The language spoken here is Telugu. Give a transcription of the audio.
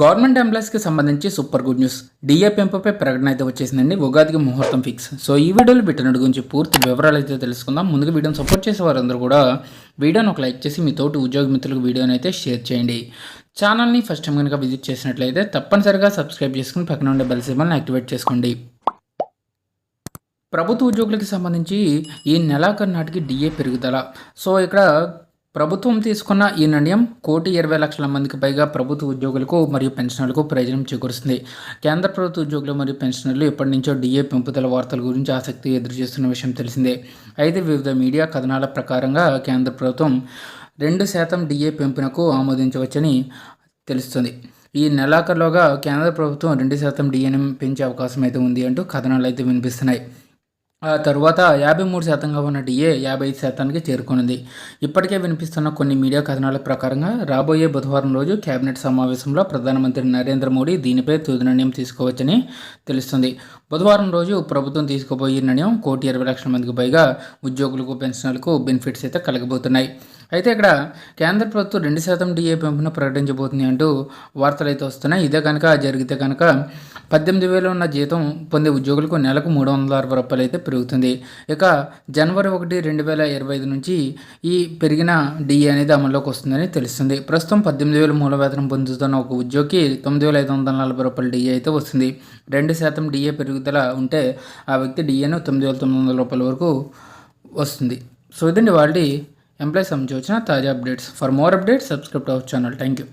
గవర్నమెంట్ ఎంప్లాయీస్కి సంబంధించి సూపర్ గుడ్ న్యూస్. డిఏ పెంపుపై ప్రకటన అయితే వచ్చేసిందండి. ఉగాదికి ముహూర్తం ఫిక్స్. సో ఈ వీడియోలో పెట్టినట్టు గురించి పూర్తి వివరాలు అయితే తెలుసుకుందాం. ముందుగా వీడియోని సపోర్ట్ చేసే వారందరూ కూడా వీడియోని ఒక లైక్ చేసి మీ తోటి ఉద్యోగ మిత్రులకు వీడియోని అయితే షేర్ చేయండి. ఛానల్ని ఫస్ట్ టైం కనుక విజిట్ చేసినట్లయితే తప్పనిసరిగా సబ్స్క్రైబ్ చేసుకుని పక్కన ఉండే బెల్ సింబల్ని యాక్టివేట్ చేసుకోండి. ప్రభుత్వ ఉద్యోగులకి సంబంధించి ఈ నెలాఖరు నాటికి డిఏ పెరుగుదల. సో ఇక్కడ ప్రభుత్వం తీసుకున్న ఈ నిర్ణయం కోటి ఇరవై లక్షల మందికి పైగా ప్రభుత్వ ఉద్యోగులకు మరియు పెన్షనర్లకు ప్రయోజనం చేకూరుస్తుంది. కేంద్ర ప్రభుత్వ ఉద్యోగులు మరియు పెన్షనర్లు ఎప్పటి నుంచో డిఏ పెంపుదల వార్తల గురించి ఆసక్తి ఎదురుచూస్తున్న విషయం తెలిసిందే. అయితే వివిధ మీడియా కథనాల ప్రకారంగా కేంద్ర ప్రభుత్వం రెండు శాతం డిఏ పెంపునకు ఆమోదించవచ్చని తెలుస్తుంది. ఈ నెలాఖరులోగా కేంద్ర ప్రభుత్వం రెండు శాతం డిఏని పెంచే అవకాశం అయితే ఉంది అంటూ కథనాలు అయితే వినిపిస్తున్నాయి. ఆ తరువాత యాభై మూడు శాతంగా ఉన్న డిఏ యాభై ఐదు శాతానికి చేరుకున్నది ఇప్పటికే వినిపిస్తున్న కొన్ని మీడియా కథనాల ప్రకారంగా రాబోయే బుధవారం రోజు కేబినెట్ సమావేశంలో ప్రధానమంత్రి నరేంద్ర మోడీ దీనిపై తుది నిర్ణయం తీసుకోవచ్చని తెలుస్తుంది. బుధవారం రోజు ప్రభుత్వం తీసుకోబోయే నిర్ణయం కోటి ఇరవై లక్షల మందికి పైగా ఉద్యోగులకు పెన్షనర్లకు బెనిఫిట్స్ అయితే కలగబోతున్నాయి. అయితే ఇక్కడ కేంద్ర ప్రభుత్వం రెండు శాతం డిఏ పెంపును ప్రకటించబోతుంది అంటూ వార్తలు అయితే వస్తున్నాయి. ఇదే కనుక జరిగితే కనుక పద్దెనిమిది వేలు ఉన్న జీతం పొందే ఉద్యోగులకు నెలకు మూడు వందల అరవై రూపాయలు అయితే పెరుగుతుంది. ఇక జనవరి ఒకటి రెండు వేల ఇరవై ఐదు నుంచి ఈ పెరిగిన డిఏ అనేది అమల్లోకి వస్తుందని తెలుస్తుంది. ప్రస్తుతం పద్దెనిమిది వేలు మూల వేతనం పొందుతున్న ఒక ఉద్యోగికి తొమ్మిది వేల ఐదు వందల నలభై రూపాయల డిఏ అయితే వస్తుంది. రెండు శాతం డిఏ పెరుగుదల ఉంటే ఆ వ్యక్తి డిఏను తొమ్మిది వేల తొమ్మిది వందల రూపాయల వరకు వస్తుంది. సో ఇదండి వాళ్ళ एंप्लायी संबंधी ताज़ा updates for more updates subscribe our channel thank you